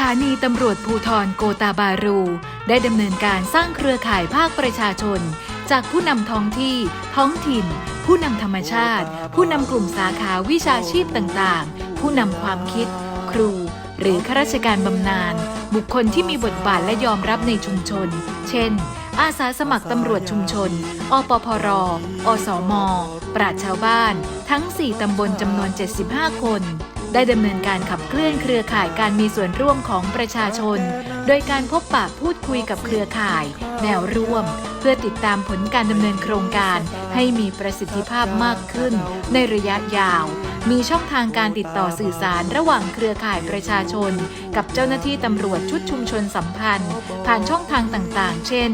ถานีตำรวจภูทรโกตาบารู ได้ดำเนินการสร้างเครือข่ายภาคประชาชน จากผู้นำท้องที่ ท้องถิ่น ผู้นำธรรมชาติ ผู้นำกลุ่มสาขาวิชาชีพต่างๆ ผู้นำความคิด ครู หรือข้าราชการบำนาญบุคคลที่มีบทบาทและยอมรับในชุมชน เช่น อาสาสมัครตำรวจชุมชน อปพร อสมปราชชาวบ้าน ทั้ง 4 ตำบลจำนวน 75 คน ได้ดำเนินการขับเคลื่อนเครือข่ายการมีส่วนร่วมของประชาชน โดยการพบปะพูดคุยกับเครือข่าย แนวร่วม เพื่อติดตามผลการดำเนินโครงการ ให้มีประสิทธิภาพมากขึ้น ในระยะยาว มีช่องทางการติดต่อสื่อสารระหว่างเครือข่ายประชาชน กับเจ้าหน้าที่ตำรวจชุดชุมชนสัมพันธ์ ผ่านช่องทางต่างๆ เช่น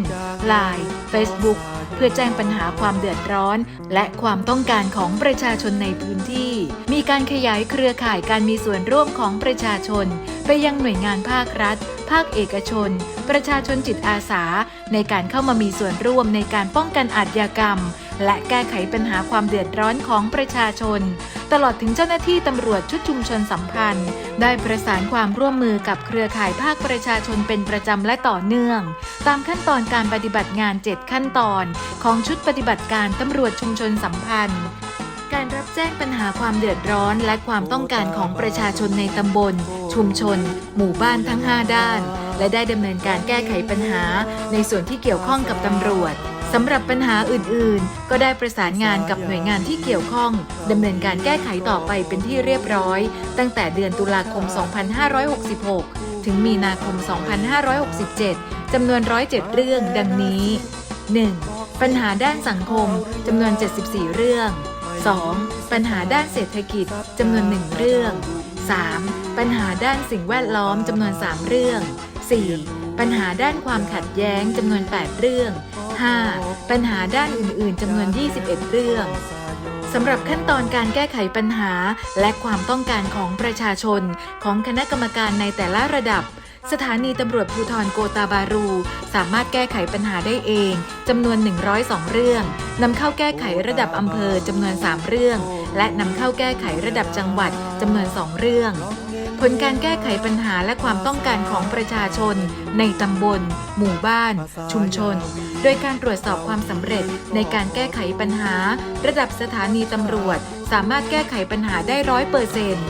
Line Facebook เพื่อแจ้งปัญหาความเดือดร้อน และความต้องการของประชาชนในพื้นที่ มีการขยายเครือข่ายการมีส่วนร่วมของประชาชน ไปยังหน่วยงานภาครัฐ ภาคเอกชน ประชาชนจิตอาสา ในการเข้ามามีส่วนร่วมในการป้องกันอาชญากรรม และแก้ไขปัญหาความเดือดร้อนของประชาชน ตลอดถึงเจ้าหน้าที่ตำรวจชุดชุมชนสัมพันธ์ ได้ประสานความร่วมมือกับเครือข่ายภาคประชาชนเป็นประจำและต่อเนื่อง ตามขั้นตอนการปฏิบัติงาน 7 ขั้นตอน ของชุดปฏิบัติการตำรวจชุมชนสัมพันธ์การรับแจ้งปัญหาความเดือดร้อนและความต้องการของประชาชนในตำบล ชุมชน หมู่บ้านทั้ง 5 ด้าน และได้ดำเนินการแก้ไขปัญหาในส่วนที่เกี่ยวข้องกับตำรวจ สำหรับปัญหาอื่นๆ ก็ได้ประสานงานกับหน่วยงานที่เกี่ยวข้องดำเนินการแก้ไขต่อไปเป็นที่เรียบร้อย ตั้งแต่เดือนตุลาคม 2566 ถึงมีนาคม 2567 จำนวน 107 เรื่องดังนี้ 1. ปัญหาด้านสังคมจำนวน 74 เรื่อง 2. ปัญหาด้านเศรษฐกิจจำนวน 1 เรื่อง 3. ปัญหาด้านสิ่งแวดล้อมจำนวน 3 เรื่อง 4. ปัญหาด้านความขัดแย้งจำนวน 8 เรื่อง 5. ปัญหาด้านอื่น ๆจำนวน 21 เรื่องสำหรับขั้นตอนการแก้ไขปัญหาและความต้องการของประชาชน ของคณะกรรมการในแต่ละระดับ สถานีตำรวจภูธรโกตาบารู สามารถแก้ไขปัญหาได้เองจำนวน 102 เรื่องนำเข้าแก้ไขระดับอำเภอจำนวน 3 เรื่อง และนำเข้าแก้ไขระดับจังหวัดจำนวน 2 เรื่อง ผลการแก้ไขปัญหาและความต้องการของประชาชน ในตำบล หมู่บ้าน ชุมชน โดยการตรวจสอบความสำเร็จในการแก้ไขปัญหา ระดับสถานีตำรวจ สามารถแก้ไขปัญหาได้ร้อยเปอร์เซ็นต์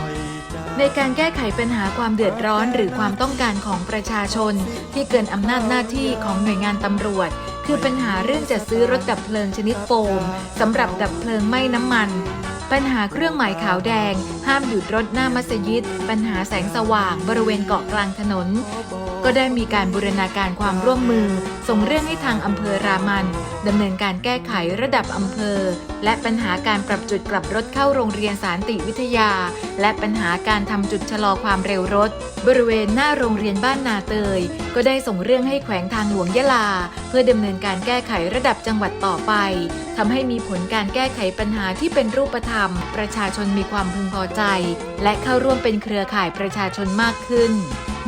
ในการแก้ไขปัญหาความเดือดร้อนหรือความต้องการของประชาชน ที่เกินอำนาจหน้าที่ของหน่วยงานตำรวจ คือปัญหาเรื่องจัดซื้อรถดับเพลิงชนิดโฟมสำหรับดับเพลิงไหม้น้ำมัน ปัญหาเครื่องหมายขาวแดง ห้ามหยุดรถหน้ามัสยิด ปัญหาแสงสว่างบริเวณเกาะกลางถนน ก็ได้มีการบูรณาการความร่วมมือ ส่งเรื่องให้ทางอำเภอรามันดำเนินการแก้ไขระดับอำเภอ และปัญหาการปรับจุดกลับรถเข้าโรงเรียนสารติวิทยา และปัญหาการทำจุดชะลอความเร็วรถ บริเวณหน้าโรงเรียนบ้านนาเตย ก็ได้ส่งเรื่องให้แขวงทางหลวงยะลา เพื่อดำเนินการแก้ไขระดับจังหวัดต่อไปทำให้มีผลการแก้ไขปัญหาที่เป็นรูปธรรม ประชาชนมีความพึงพอใจ และเข้าร่วมเป็นเครือข่ายประชาชนมากขึ้น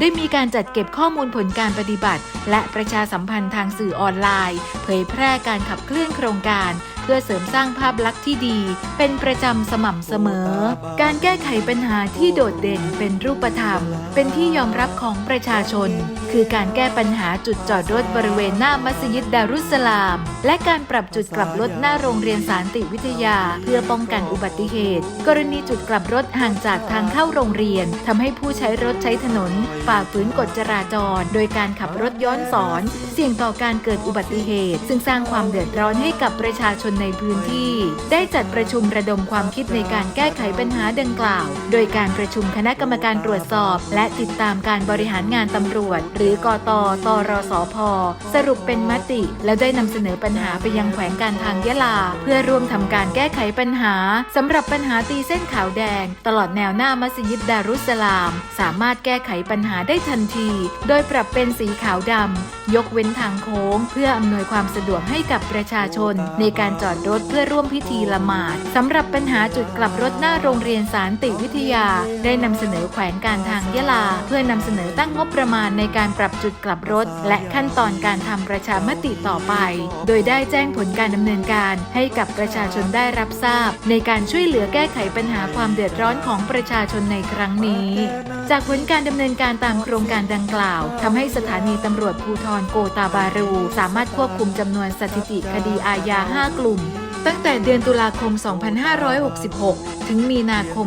ได้มีการจัดเก็บข้อมูลผลการปฏิบัติ และประชาสัมพันธ์ทางสื่อออนไลน์ เผยแพร่การขับเคลื่อนโครงการ เพื่อเสริมสร้างภาพลักษณ์ที่ดี เป็นประจำสม่ำเสมอ การแก้ไขปัญหาที่โดดเด่นเป็นรูปธรรม เป็นที่ยอมรับของประชาชน คือการแก้ปัญหาจุดจอดรถบริเวณหน้ามัสยิดดารุสสลาม และการปรับจุดกลับรถหน้าโรงเรียนสารติวิทยา เพื่อป้องกันอุบัติเหตุ กรณีจุดกลับรถห่างจากทางเข้าโรงเรียนทำให้ผู้ใช้รถใช้ถนนฝ่าฝืนกฎจราจร โดยการขับรถย้อนสอน เสี่ยงต่อการเกิดอุบัติเหตุ ซึ่งสร้างความเดือดร้อนให้กับประชาชนในพื้นที่ ได้จัดประชุมระดมความคิดในการแก้ไขปัญหาดังกล่าว โดยการประชุมคณะกรรมการตรวจสอบ และติดตามการบริหารงานตำรวจ หรือกตตรสพสรุปเป็นมติ แล้วได้นำเสนอปัญหาไปยังแขวงการทางยะลา เพื่อร่วมทำการแก้ไขปัญหาสำหรับปัญหาตีเส้นขาวแดง ตลอดแนวหน้ามัสยิดดารุสสลาม สามารถแก้ไขปัญหาได้ทันที โดยปรับเป็นสีขาวดำยกเว้นทางโค้ง เพื่ออำนวยความสะดวกให้กับประชาชน ในการจอดรถเพื่อร่วมพิธีละหมาดสำหรับปัญหาจุดกลับรถหน้าโรงเรียนสารติวิทยา ได้นำเสนอแขวงการทางยะลา เพื่อนำเสนอตั้งงบประมาณในการปรับจุดกลับรถ และขั้นตอนการทำประชามติต่อไป โดยได้แจ้งผลการดำเนินการให้กับประชาชนได้รับทราบ ในการช่วยเหลือแก้ไขปัญหาความเดือดร้อนของประชาชนในครั้งนี้ จากผลการดำเนินการตามโครงการดังกล่าวทำให้สถานีตำรวจภูธรโกตาบารู สามารถควบคุมจำนวนสถิติคดีอาญา 5 กลุ่ม ตั้งแต่เดือนตุลาคม 2566 ถึงมีนาคม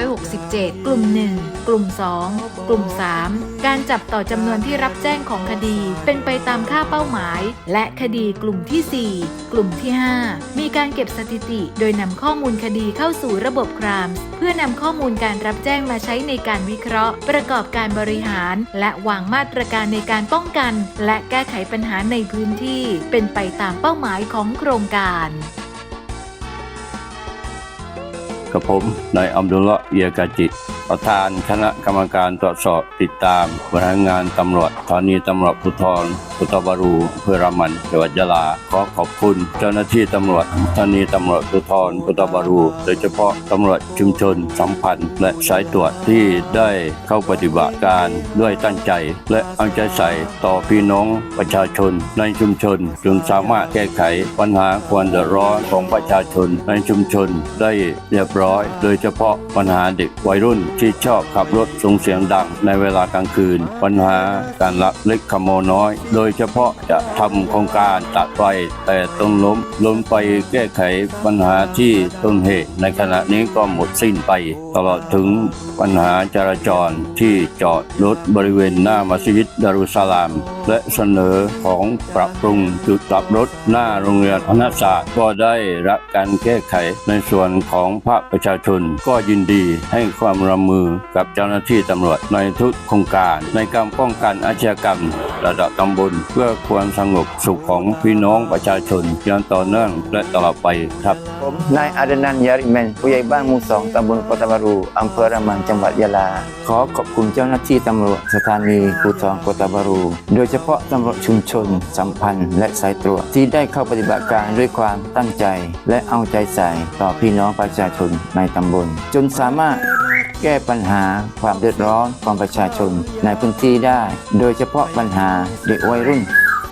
2567 กลุ่ม 1 กลุ่ม 2 กลุ่ม 3 การจับต่อจำนวนที่รับแจ้งของคดีเป็นไปตามค่าเป้าหมาย และคดีกลุ่มที่ 4 กลุ่มที่ 5 มีการเก็บสถิติ โดยนำข้อมูลคดีเข้าสู่ระบบคราม เพื่อนำข้อมูลการรับแจ้งมาใช้ในการวิเคราะห์ ประกอบการบริหาร และวางมาตรการในการป้องกัน และแก้ไขปัญหาในพื้นที่ เป็นไปตามเป้าหมายของโครงการ กับผมนายอัมดุลละเอียกาจิตประธานคณะกรรมการตรวจสอบติดตามบริหารงานตำรวจสถานีตำรวจภูธรพุทธบารูเพื่อรามันจังหวัดยะลา ขอขอบคุณเจ้าหน้าที่ตำรวจสถานีตำรวจภูธรพุทธบารู โดยเฉพาะตำรวจชุมชนสัมพันธ์ และสายตรวจที่ได้เข้าปฏิบัติการด้วยตั้งใจ และเอาใจใส่ต่อพี่น้องประชาชนในชุมชนจนสามารถแก้ไขปัญหาความเดือดร้อนของประชาชนในชุมชนได้เรียบร้อยโดยเฉพาะปัญหาเด็กวัยรุ่นที่ชอบขับรถส่งเสียงดังในเวลากลางคืน ปัญหาการลักเล็กขโมยน้อย โดยเฉพาะจะทำโครงการตัดไฟแต่ต้องล้มล้มไปแก้ไขปัญหาที่ต้นเหตุ ในขณะนี้ก็หมดสิ้นไป ตลอดถึงปัญหาจราจรที่จอดรถบริเวณหน้ามัสยิดดารุสสลาม และเสนอของปรับปรุงจุดกลับรถหน้าโรงเรียนอนัสศาสตร์ก็ได้รับการแก้ไขในส่วนของภาคประชาชน ก็ยินดีให้ความร่วมมือกับเจ้าหน้าที่ตำรวจในทุกโครงการในการป้องกันอาชญากรรม ระดับตำบลเพื่อความสงบสุขของพี่น้องประชาชนอย่างต่อเนื่องและตลอดไปครับผมนายอาดนันยาริเมนผู้ใหญ่บ้านหมู่สองตำบลโกตบารูอำเภอรามันจังหวัดยะลา ขอขอบคุณเจ้าหน้าที่ตำรวจสถานีภูธรโกตบารูโดยเฉพาะตำรวจชุมชน สัมพันธ์ และสายตรวจที่ได้เข้าปฏิบัติการด้วยความตั้งใจ และเอาใจใส่ต่อพี่น้องประชาชนในตำบล จนสามารถแก้ปัญหาความเดือดร้อนของประชาชนในพื้นที่ได้ โดยเฉพาะปัญหาเด็กวัยรุ่น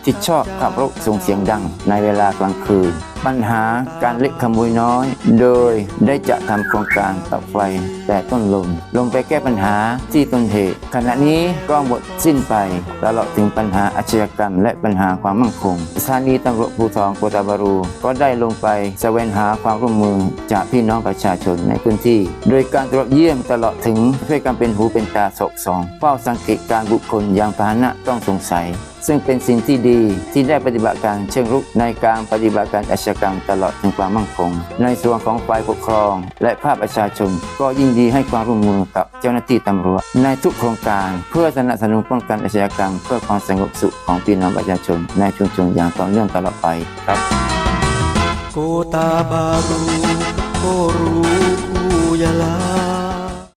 ที่ชอบขับรถส่งเสียงดังในเวลากลางคืน ปัญหาการเล็กขโมยน้อย โดยได้จะทำโครงการตัดไฟแต่ต้นลม ลงไปแก้ปัญหาที่ต้นเหตุ ขณะนี้ก็หมดสิ้นไปตลอดถึงปัญหาอาชญากรรม และปัญหาความมั่นคงสถานีตำรวจภูธรโกตาบารู ก็ได้ลงไปแสวงหาความร่วมมือจากพี่น้องประชาชนในพื้นที่ โดยการตรวจเยี่ยมตลอดถึงช่วยกันเป็นหูเป็นตาสกสองเฝ้าสังเกตการบุคคลอย่างพาหนะต้องสงสัย ซึ่งเป็นสิ่งที่ดีที่ได้ปฏิบัติการเชิงรุกในการปฏิบัติการอาชญากรรมตลอดถึงความมั่นคง ในส่วนของฝ่ายปกครอง และภาคประชาชน ก็ยินดีให้ความร่วมมือกับเจ้าหน้าที่ตำรวจ ในทุกโครงการ เพื่อสนับสนุนป้องกันอาชญากรรม เพื่อความสงบสุขของพี่น้องประชาชน ในชุมชนอย่างต่อเนื่องตลอดไปครับโกตาบารูก็รู้ผู้ยาลา